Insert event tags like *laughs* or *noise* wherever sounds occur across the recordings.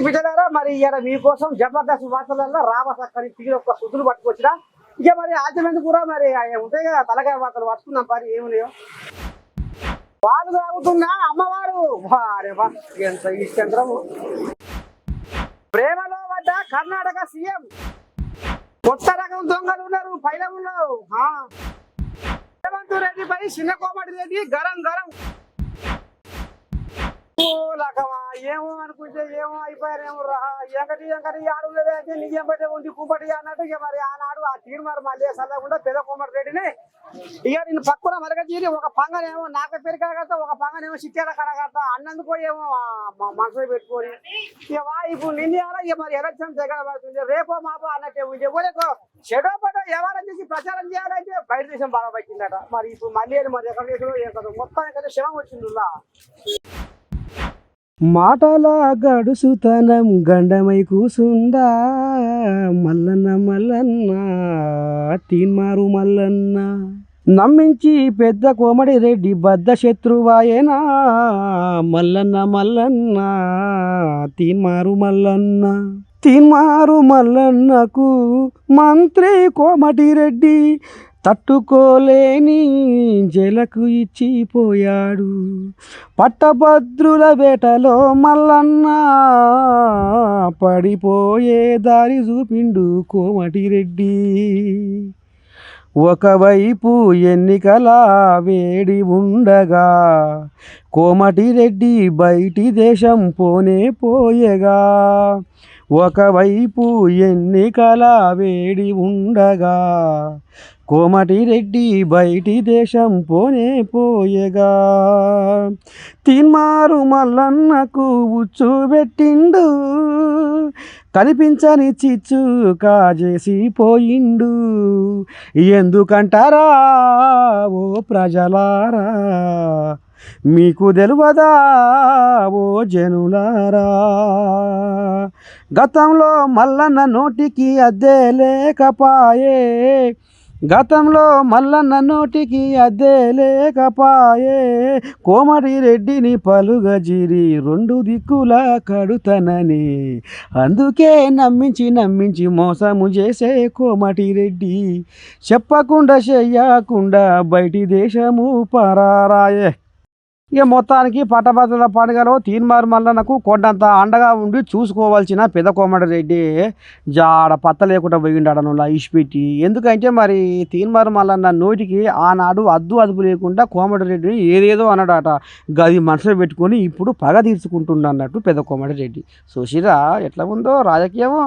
జాతి బిడ్డలారా? మరి ఇవాళ మీకోసం జబర్దస్త్ వార్తలలో రామసక్కని తీరు ఒక సుద్దులు పట్టుకొచ్చినా. ఇక మరి ఆచమెందుకు కూడా మరి ఉంటాయి కదా తలకాయ వార్తలు పట్టుకుందాం పరి ఏమున్నాయో. వాళ్ళు తాగుతున్నా అమ్మవారు. ఎంత ఇష్టంద్రము ప్రేమలో పడ్డ కర్ణాటక సీఎం. కొత్త రకం దొంగలు ఉన్నారు పైన ఉన్నారు. రేవంత్ రెడ్డి పై చిన్న కోమటి రెడ్డి గరం గరం. ఏమో అనుకుంటే ఏమో అయిపోయారేమో రా. ఎంకటి ఎంకటి ఆడులే వేసి నిజం పట్టే ఉంది కుంపటి అన్నట్టు ఇక మరి ఆనాడు ఆ తీరు మరి మళ్ళీ చల్లకుండా పెద్ద కోమటి రెడ్డిని. ఇక నేను పక్కన మరగ తీరి ఒక పంగనేమో నాక పెరికడగడతా ఒక పంగనేమో చిట్టాల కడగడతా అన్నందుకో ఏమో మనసులో పెట్టుకొని. ఇక వా ఇప్పుడు నిన్న ఇక మరి ఎలక్షన్ దగ్గర పడుతుంది రేపో మాపో అన్నట్టే ఉంది. ఎవరికో చెడో పడో ఎవరని చేసి ప్రచారం చేయాలంటే బయట దేశం బాగా పట్టిందట మరి ఇప్పుడు మళ్ళీ మరి ఎక్కడ దేశంలో ఏం కదా మొత్తానికైతే శవం వచ్చిందిలా మాటల గడుసుతనం గండమై కూసుందా? మల్లన్న మల్లన్న తీన్మారు మల్లన్న. నమ్మించి పెద్ద కోమడి రెడ్డి బద్ద శత్రువాయేనా? మల్లన్న మల్లన్న తీన్మారు మల్లన్న. తీన్మారు మల్లన్నకు మంత్రి కోమటి రెడ్డి తట్టుకోలేని జలకు ఇచ్చిపోయాడు. పట్టభద్రుల వేటలో మల్లన్న పడిపోయే దారి చూపిండు కోమటిరెడ్డి. ఒకవైపు ఎన్నికల వేడి ఉండగా కోమటిరెడ్డి బయటి దేశం పోనే పోయగా. ఒకవైపు ఎన్నికల వేడి ఉండగా కోమటిరెడ్డి బయటి దేశం పోనే పోయగా. తిన్మారు మల్లన్నకు ఉచ్చు పెట్టిండు కనిపించని చిచ్చు కాజేసి పోయిండు ఎందుకంటారా ఓ ప్రజలారా? మీకు తెలియదా ఓ జనులారా? గతంలో మల్లన్న నోటికి అద్దె లేకపాయే గతంలో మల్లన్న నోటికి అద్దె లేకపాయే. కోమటి రెడ్డిని పలుగజిరి రెండు దిక్కులా కడుతనని. అందుకే నమ్మించి నమ్మించి మోసము చేసే కోమటి రెడ్డి. చెప్పకుండా చెయ్యకుండా బయటి దేశము పరారాయే. ఇక మొత్తానికి పట్టభద్రుల పండుగలో తీన్మారు మల్లన్నకు కొండంత అండగా ఉండి చూసుకోవాల్సిన పెద్ద కోమటి రెడ్డి జాడ పత్త లేకుండా పోయిండాడను ఇష్పెట్టి ఎందుకంటే మరి తీన్మారు మల్లన్న నోటికి ఆనాడు అద్దు అదుపు లేకుండా కోమటి రెడ్డిని ఏదేదో అన్నాడట. గది మనసులో పెట్టుకొని ఇప్పుడు పగ తీర్చుకుంటుండ అన్నట్టు పెద్ద కోమటి రెడ్డి. సుశీల ఎట్లా ఉందో రాజకీయమో?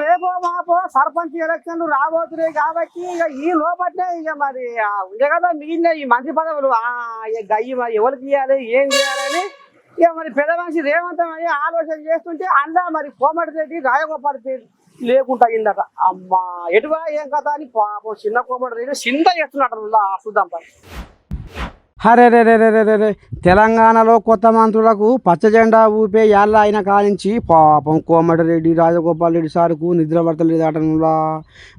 రేపో మాపో సర్పంచ్ ఎలక్షన్లు రాబోతున్నాయి కాబట్టి ఇక ఈ లోపట్నే ఇక మరి ఆ ఉండే కదా మిగిలిన ఈ మంత్రి పదవులు. ఆ గయ్యి మరి ఎవరికి ఇవ్వాలి ఏం చేయాలని ఇక మరి పెద్ద మనిషి రేవంతం అని ఆలోచన చేస్తుంటే అందా మరి కోమటి రెడ్డి రాయగోపాల్ రెడ్డి లేకుండా అయిందట. అమ్మా ఎటువా ఏం కదా అని పాపం చిన్న కోమటి రెడ్డి చింత చేస్తున్నట్టు చూద్దాం పని. హరే రే రే రే రే రే తెలంగాణలో కొత్త మంత్రులకు పచ్చ జెండా ఊపే యాళ్ళ ఆయన కానించి పాపం కోమటిరెడ్డి రాజగోపాల్ రెడ్డి సార్కు నిద్రవర్తలు పడతలేదటనులా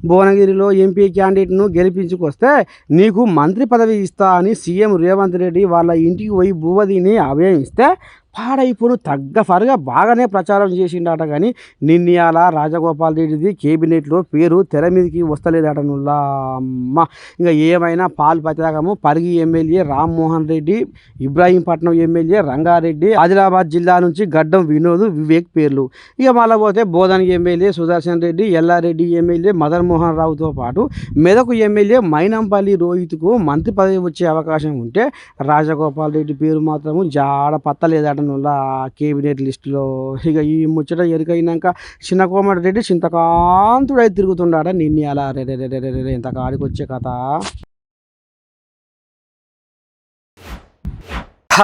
భువనగిరిలో ఎంపీ క్యాండిడేట్ను గెలిపించుకొస్తే నీకు మంత్రి పదవి ఇస్తా అని సీఎం రేవంత్ రెడ్డి వాళ్ళ ఇంటికి పోయి భూవదిని అభయమిస్తే పాడైపోను తగ్గ ఫరుగా బాగానే ప్రచారం చేసిండట కానీ నిన్నయాల రాజగోపాల్ రెడ్డిది కేబినెట్లో పేరు తెర మీదకి వస్తలేదటనుల్లా అమ్మ. ఇంకా ఏమైనా పాలు పత్యాగము పరిగి ఎమ్మెల్యే రామ్మోహన్ రెడ్డి ఇబ్రాహీంపట్నం ఎమ్మెల్యే రంగారెడ్డి ఆదిలాబాద్ జిల్లా నుంచి గడ్డం వినోద్ వివేక్ పేర్లు. ఇక మళ్ళీ పోతే బోధన్ ఎమ్మెల్యే సుదర్శన్ రెడ్డి ఎల్లారెడ్డి ఎమ్మెల్యే మదన్ మోహన్ రావుతో పాటు మెదకు ఎమ్మెల్యే మైనంపల్లి రోహిత్కు మంత్రి పదవి వచ్చే అవకాశం ఉంటే రాజగోపాల్ రెడ్డి పేరు మాత్రము జాడ పత్తలేదటనులా కేబినెట్ లిస్టులో. ఇక ఈ ముచ్చట ఎరుకైనాక చిన్న కోమటి రెడ్డి చింతకాంతుడై తిరుగుతుండాడ నిన్ను అలా రే రే రే రే రే ఇంత కాడికి వచ్చే కథ?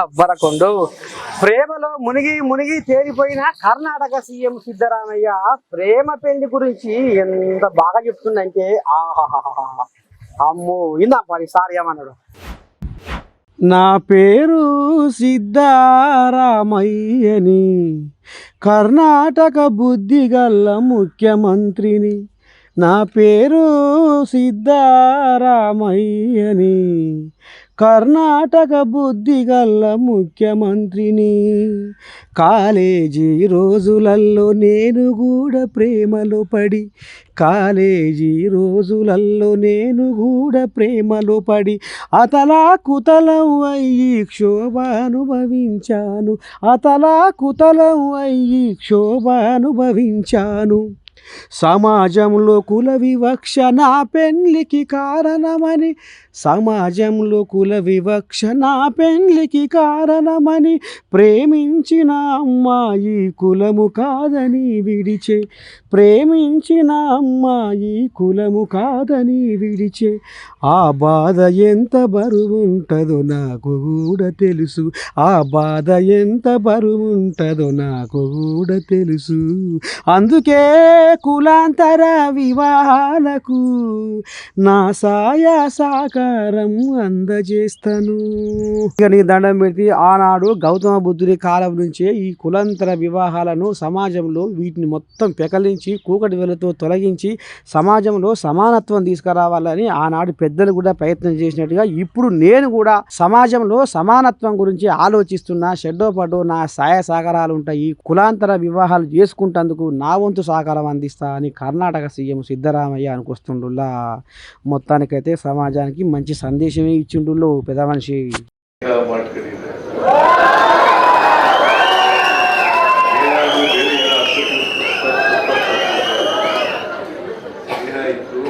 అవ్వరకొండు ప్రేమలో మునిగి మునిగి తేలిపోయిన కర్ణాటక సీఎం సిద్ధరామయ్య ప్రేమ పెళ్ళి గురించి ఎంత బాగా చెప్తుందంటే ఆహాహా అమ్మో ఇందా మరి సార్ ఏమన్నాడు? నా పేరు సిద్ధారామయ్యని కర్ణాటక బుద్ధిగల్ల ముఖ్యమంత్రిని. నా పేరు సిద్ధారామయ్యని కర్ణాటక బుద్ధిగల్ల ముఖ్యమంత్రిని. కాలేజీ రోజులల్లో నేను కూడా ప్రేమలో పడి కాలేజీ రోజులల్లో నేను కూడా ప్రేమలో పడి అతలా కుతలం అయ్యి క్షోభ అనుభవించాను అతలా కుతలం అయ్యి క్షోభ అనుభవించాను సమాజంలో కుల వివక్ష నా పెళ్ళికి కారణమని సమాజంలో కుల వివక్ష నా పెళ్ళికి కారణమని ప్రేమించిన అమ్మాయి కులము కాదని విడిచే. ప్రేమించిన అమ్మాయి కులము కాదని విడిచే. ఆ బాధ ఎంత బరువుంటుందో నాకు కూడా తెలుసు. ఆ బాధ ఎంత బరువుంటుందో నాకు కూడా తెలుసు. అందుకే కులాంతర వివాహాలకు నా సాయ సాకారం అందజేస్తాను. ఇక నీ దండం పెట్టి ఆనాడు గౌతమ బుద్ధుడి కాలం నుంచే ఈ కులాంతర వివాహాలను సమాజంలో వీటిని మొత్తం పెకలించి కూకటి వెలతో తొలగించి సమాజంలో సమానత్వం తీసుకురావాలని ఆనాడు పెద్దలు కూడా ప్రయత్నం చేసినట్టుగా ఇప్పుడు నేను కూడా సమాజంలో సమానత్వం గురించి ఆలోచిస్తున్నా షెడ్డో పడ్డో నా సాయ సహకారాలు ఉంటాయి. కులాంతర వివాహాలు చేసుకుంటందుకు నా వంతు సహకారం అందిస్తా అని కర్ణాటక సీఎం సిద్ధరామయ్య అనుకొస్తుండులా మొత్తానికైతే సమాజానికి మంచి సందేశమే ఇచ్చిండుల్లో పెద్ద మనిషి ಮಾಡ್ಕೊಂಡಿದ್ದೆ ಏನಾದ್ರು ಬೇರೆ ಏನೋ ಸ್ನೇಹ ಇತ್ತು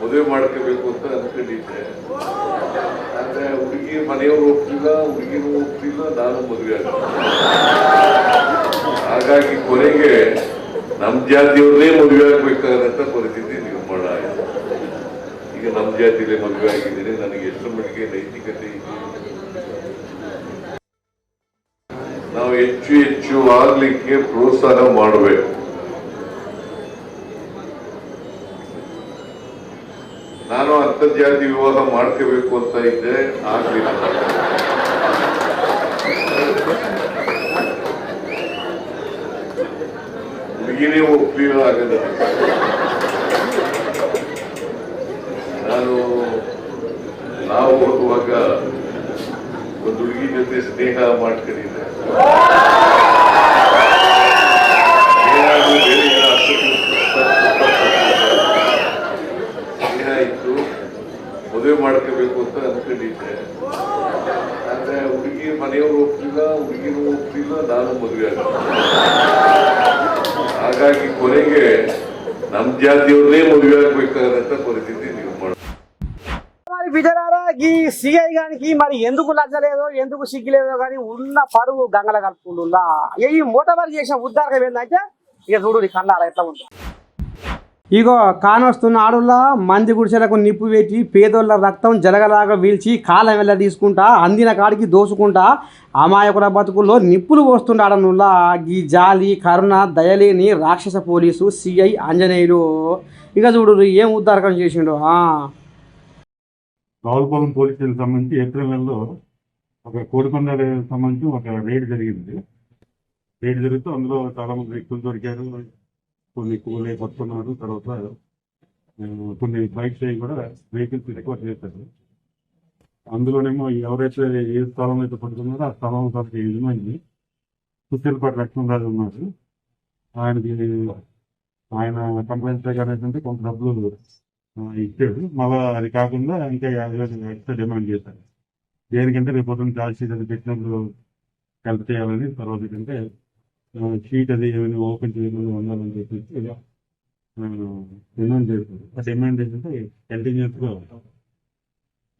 ಮದುವೆ ಮಾಡ್ಕೋಬೇಕು ಅಂತ ಅನ್ಕೊಂಡಿದ್ದೆ ಆದ್ರೆ ಹುಡುಗಿ ಮನೆಯವರು ಒಪ್ಪಿಲ್ಲ ಹುಡುಗಿನೂ ಒಪ್ಪಿಲ್ಲ ನಾನು ಮದುವೆ ಆಗ ಹಾಗಾಗಿ ಕೊನೆಗೆ ನಮ್ ಜಾತಿಯವ್ರನ್ನೇ ಮದುವೆ ಆಗ್ಬೇಕಾದಂತ ನಮ್ಮ ಮದುವೆ ಆಗಿದ್ದೀನಿ. ನನಗೆ ಎಷ್ಟು ಮಟ್ಟಿಗೆ ನೈತಿಕತೆ ನಾವು ಹೆಚ್ಚು ಹೆಚ್ಚು ಆಗ್ಲಿಕ್ಕೆ ಪ್ರೋತ್ಸಾಹ ಮಾಡಬೇಕು. ನಾನು ಅಂತರ್ಜಾತಿ ವಿವಾಹ ಮಾಡ್ಕೋಬೇಕು ಅಂತ ಇದ್ದೆ ಆಗ್ಲಿಲ್ಲ. ಹುಡುಗಿನೇ ಒಪ್ಪಿಲ್ಲ ಆಗಲ್ಲ ನಾನು ನಾವು ಓದುವಾಗ ಒಂದು ಹುಡುಗಿ ಜೊತೆ ಸ್ನೇಹ ಮಾಡ್ಕೊಂಡಿದ್ದೆ. ಸ್ನೇಹ ಇತ್ತು, ಮದುವೆ ಮಾಡ್ಕೋಬೇಕು ಅಂತ ಅನ್ಕೊಂಡಿದ್ದೆ. ಆದ್ರೆ ಹುಡುಗಿ ಮನೆಯವರು ಹೋಗ್ತಿಲ್ಲ ಹುಡುಗಿನೂ ಹೋಗ್ತಿಲ್ಲ ನಾನು ಮದುವೆ ಆಗ ಹಾಗಾಗಿ ಕೊನೆಗೆ ನಮ್ ಜಾತಿಯವ್ರನ್ನೇ ಮದುವೆ ಆಗ್ಬೇಕಾದಂತ ಪರಿಸ್ಥಿತಿ ನೀವು. మరి బిజరారా ఈ సిఐ గానికి మరి ఎందుకు లజ్జలేదో ఎందుకు సిగ్గులేదో కానీ ఉన్న పరువు గంగల కలుపుకుంటున్నా ఈ మూటవారు చేసిన ఉద్దారకం ఏంటంటే ఇక చూడు కన్నారా ఎట్లా ఉంటుంది ఇగో కానొస్తున్న ఆడుల్లా మంది గుడిసెలకు నిప్పు పెట్టి పేదోళ్ళ రక్తం జలగలాగా వీల్చి కాలం వెళ్ళ తీసుకుంటా అందిన కాడికి దోసుకుంటా అమాయకుల బతుకుల్లో నిప్పులు పోస్తుండాడనుల్లా ఈ జాలి కరుణ దయలేని రాక్షస పోలీసు సిఐ ఆంజనేయులు ఇక చూడు ఏం ఉద్దారకం చేసిండు ఆ. రావులపాలెం పోలీస్ సంబంధించి ఏప్రిల్ నెలలో ఒక కోడికొండ సంబంధించి ఒక రేడ్ జరిగింది. రేడ్ జరిగితే అందులో చాలా మంది వ్యక్తులు దొరికారు. కొన్ని కూలే పట్టుకున్నారు. తర్వాత కొన్ని బైక్స్ అవి కూడా వెహికల్స్ రికవర్ చేశారు. అందులోనేమో ఎవరైతే ఏ స్థలం అయితే పడుతున్నారో ఆ స్థలం తర్వాత యజమాని సుశీల్పాటి లక్ష్మణరాజు ఉన్నారు. ఆయనకి ఆయన కంప్లైంట్ ప్రకారం ఏంటంటే కొంత డబ్బులు ఇచ్చాడు. మళ్ళా అది కాకుండా ఇంకా యాభై వేలు ఎక్స్ట్రా డిమాండ్ చేశారు. దేనికంటే రేపు పొద్దున్న ఛార్జ్ షీట్ అది పెట్టినప్పుడు హెల్ప్ చేయాలని తర్వాత ఏంటంటే షీట్ అది ఏమైనా ఓపెన్ చేయకుండా ఉండాలని చెప్పేసి డిమాండ్ చేశారు. ఆ డిమాండ్ ఏంటంటే కంటిన్యూస్గా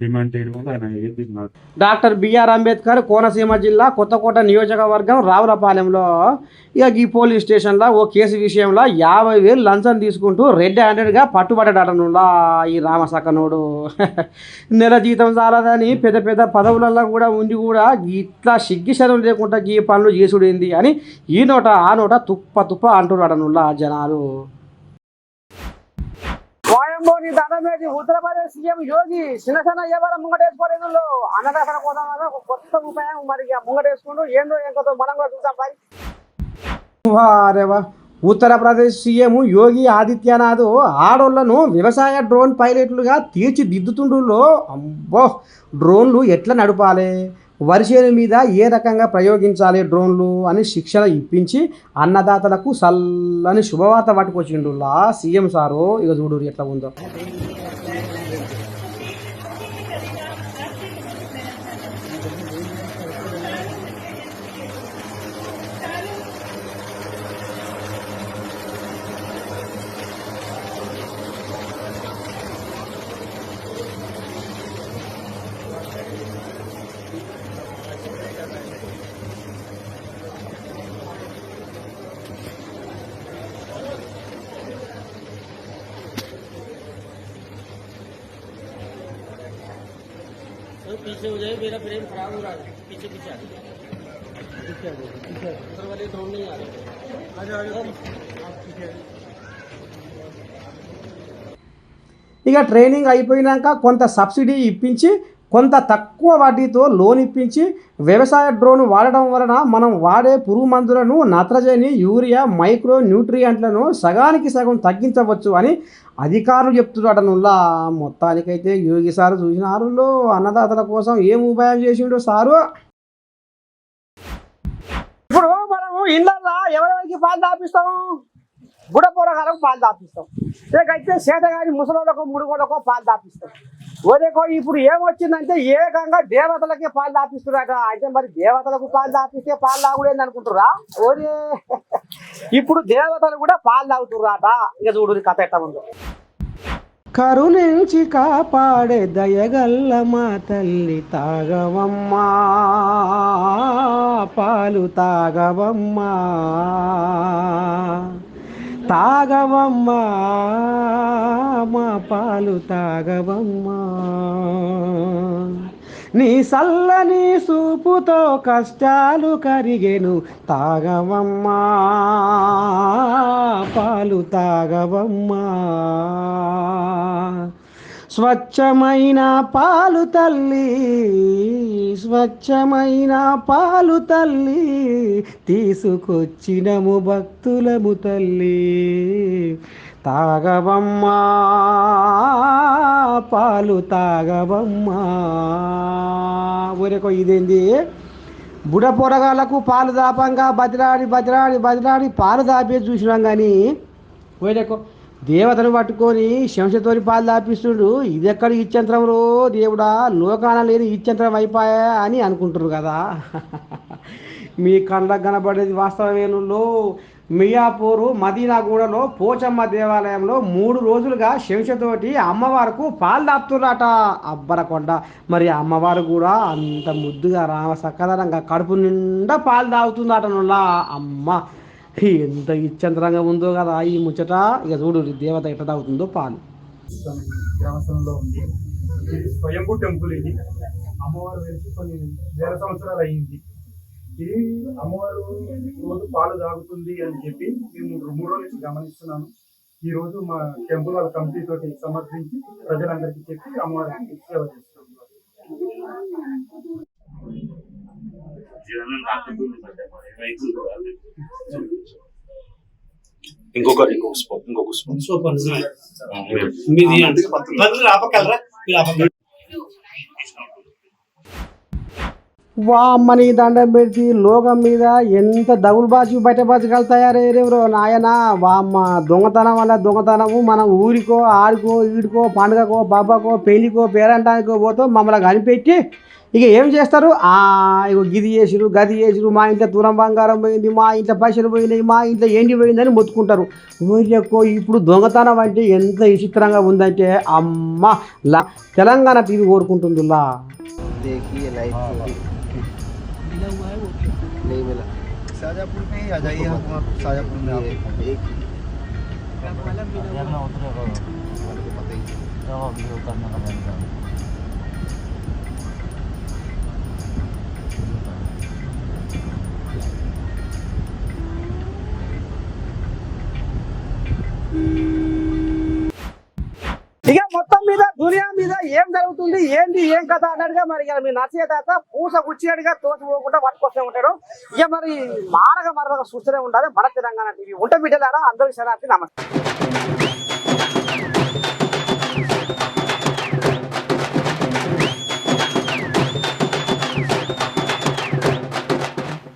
డిమాండ్ చేయడం ఆయన ఏది డాక్టర్ బిఆర్ అంబేద్కర్ కోనసీమ జిల్లా కొత్తకోట నియోజకవర్గం రావులపాలెంలో ఇక ఈ పోలీస్ స్టేషన్లో ఓ కేసు విషయంలో యాభై వేలు లంచం తీసుకుంటూ రెడ్ హ్యాండెడ్గా పట్టుబడ్డాడనులా ఈ రామసకనుడు. *laughs* నెల జీతం చాలదని పెద్ద పెద్ద పదవులలో కూడా ఉండి కూడా ఇట్లా సిగ్గిశరం లేకుండా ఈ పనులు చేసుడేంది అని ఈ నోట ఆ నోట తుప్ప తుప్ప అంటున్నాడనులా జనాలు. స్వయంభూ దండమేటి ఉత్తరప్రదేశ్ సీఎం యోగి చిన్న చిన్న ఎవరు ముంగటేసుకోలేదు అన్నదాసన కోసం కొత్త ఉపాయం మరి ముంగటేసుకుంటూ ఏందో ఇంకొక మనం కూడా చూద్దాం పై వారే వా ఉత్తరప్రదేశ్ సీఎం యోగి ఆదిత్యనాథ్ ఆడోళ్ళను వ్యవసాయ డ్రోన్ పైలట్లుగా తీర్చిదిద్దుతుండ్రులో అబ్బో డ్రోన్లు ఎట్లా నడపాలి? వరిసేను మీద ఏ రకంగా ప్రయోగించాలి డ్రోన్లు అని శిక్షణ ఇప్పించి అన్నదాతలకు సల్లని శుభవార్త పట్టుకొచ్చిండులా సీఎం సారు. ఇక చూడు ఎట్లా ఉందో. पीछे हो जाए मेरा फ्रेम खराब हो रहा है पीछे पीछे आ जाए उधर वाले ड्रोन नहीं आ रहे ఇక ట్రైనింగ్ అయిపోయినాక కొంత సబ్సిడీ ఇప్పించి కొంత తక్కువ వడ్డీతో లోన్ ఇప్పించి వ్యవసాయ డ్రోన్ వాడడం వలన మనం వాడే పురుగు మందులను నత్రజని యూరియా మైక్రో న్యూట్రియంట్లను సగానికి సగం తగ్గించవచ్చు అని అధికారులు చెప్తున్నాడనుల్లా మొత్తానికైతే యోగి సారు చూసినారులో అన్నదాతల కోసం ఏం ఉపాయం చేసిండో సారు? ఇప్పుడు మనము ఇళ్ళల్లో ఎవరెవరికి పాలు దాపిస్తాము బుడ పొరగాలకు పాలు దాపిస్తాం లేకైతే చేతగాని ముసలోళ్ళకో ముడుగోళ్ళకో పాలు దాపిస్తాం ఓరేకో ఇప్పుడు ఏమొచ్చిందంటే ఏకంగా దేవతలకే పాలు దాపిస్తున్నారట అయితే మరి దేవతలకు పాలు దాపిస్తే పాలు తాగుడేంది అనుకుంటురా ఓరే ఇప్పుడు దేవతలు కూడా పాలు తాగుతుర్రాట. ఇక చూడు కథ ఎట్లా ఉందో. కరుణించి కాపాడే దయగల్ల మా తల్లి తాగవమ్మా. పాలు తాగవమ్మా. తాగవమ్మా మా పాలు తాగవమ్మా. నీ సల్లని సూపుతో కష్టాలు కరిగెను తాగవమ్మా పాలు తాగవమ్మా. స్వచ్ఛమైన పాలు తల్లి స్వచ్ఛమైన పాలు తల్లి తీసుకొచ్చినము భక్తులము తల్లి. తాగవమ్మా పాలు తాగవమ్మా. ఊరేకో ఇదేంది? బుడ పొరగాళ్ళకు పాలు దాపంగా బతిలాడి బతిలాడి బతిలాడి పాలు దాపే చూసినాం కానీ వేరేకో దేవతను పట్టుకొని శంసతోని పాలు దాపిస్తుడు. ఇది ఎక్కడ ఇచ్చంత్రంలో దేవుడా? లోకాన లేని ఇచ్చంత్రం అయిపోయా అని అనుకుంటారు కదా. *laughs* మీ కళ్ళకు కనబడేది వాస్తవమేనులో మియాపూరు మదీనాగూడలో పోచమ్మ దేవాలయంలో మూడు రోజులుగా శంషతోటి అమ్మవారుకు పాలు దాపుతున్నట అబ్బరకొండ. మరి అమ్మవారు కూడా అంత ముద్దుగా రామ సక్కదనంగా కడుపు నిండా పాలు తాగుతుందట నుల్లా. అమ్మ ఎంత ఇచ్చంతరంగా ఉందో కదా ఈ ముచ్చట? ఇక చూడు దేవత ఎట్లా తాగుతుందో పాలు. గ్రామస్థలంలో ఉంది. ఇది స్వయంభూ టెంపుల్ ఇది. అమ్మవారు వెలిసి కొన్ని వేల సంవత్సరాలు అయ్యింది ఇది అమ్మవారు రోజు పాలు తాగుతుంది అని చెప్పి మేము మూడు రోజుల నుంచి గమనిస్తున్నాను. ఈ రోజు మా టెంపుల్ వాళ్ళ కమిటీ తోటి సమర్పించి ప్రజలందరికీ చెప్పి అమ్మవారికి సేవ చేస్తున్నాం. ఇంకొక ఇంకొక స్పూన్ ఇంకొక స్పూన్ సూపర్ మీది పందులు ఆపగలరా మీరు ఆపగలరా వామ్మని దండం పెడితే లోకం మీద ఎంత దగులుబాజు బయటబాజుకాలు తయారయ్యారెవరో నాయన? వామ్మ దొంగతనం వల్ల దొంగతనము మనం ఊరికో ఆడుకో ఈడుకో పండుగకో బాబాకో పెళ్ళికో పేరంటానికో పోతే మమ్మల్ని కనిపెట్టి ఇక ఏం చేస్తారు? గిది వేసిరు గది వేసిరు మా ఇంట్లో తురం బంగారం పోయింది మా ఇంట్లో పైసలు పోయినాయి మా ఇంట్లో ఏంటి పోయిందని మొత్తుకుంటారు. ఓరికో ఇప్పుడు దొంగతనం అంటే ఎంత విచిత్రంగా ఉందంటే అమ్మ లా తెలంగాణ టీవీ కోరుకుంటుంది ఏం జరుగుతుంది? ఏంది? ఏం కథ? అన్నట్టుగా మరి ఇక మీ నర్సయ్య తాత పూస గుచ్చినట్టుగా తోసి పోకుండా పట్టుకొస్తూ ఉంటారు ఇక మరి మారక మరొక చూస్తూనే ఉండాలి. మన తెలంగాణ టీవీ. ఉంట బిడ్డలారా? అందరికీ శరాత్రి నమస్తే.